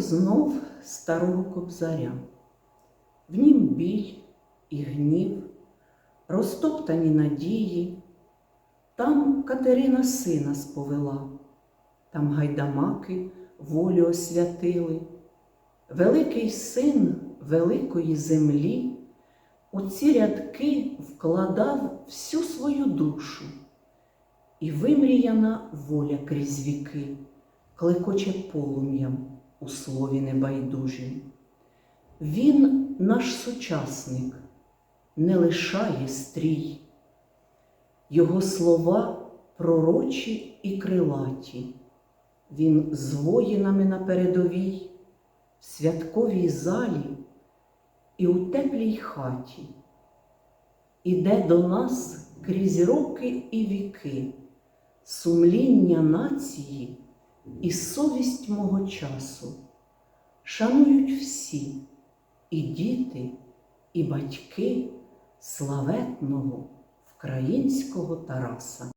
знов старого кобзаря. В нім біль і гнів, розтоптані надії. Там Катерина сина сповела, там гайдамаки волю освятили. Великий син великої землі у ці рядки вкладав всю свою душу, і вимріяна воля крізь віки клекоче полум'ям у слові небайдужім. Він наш сучасник, не лишає стрій, його слова пророчі і крилаті. Він з воїнами на передовій, в святковій залі і у теплій хаті. Іде до нас крізь роки і віки, сумління нації і совість мого часу. Шанують всі, і діти, і батьки славетного українського Тараса.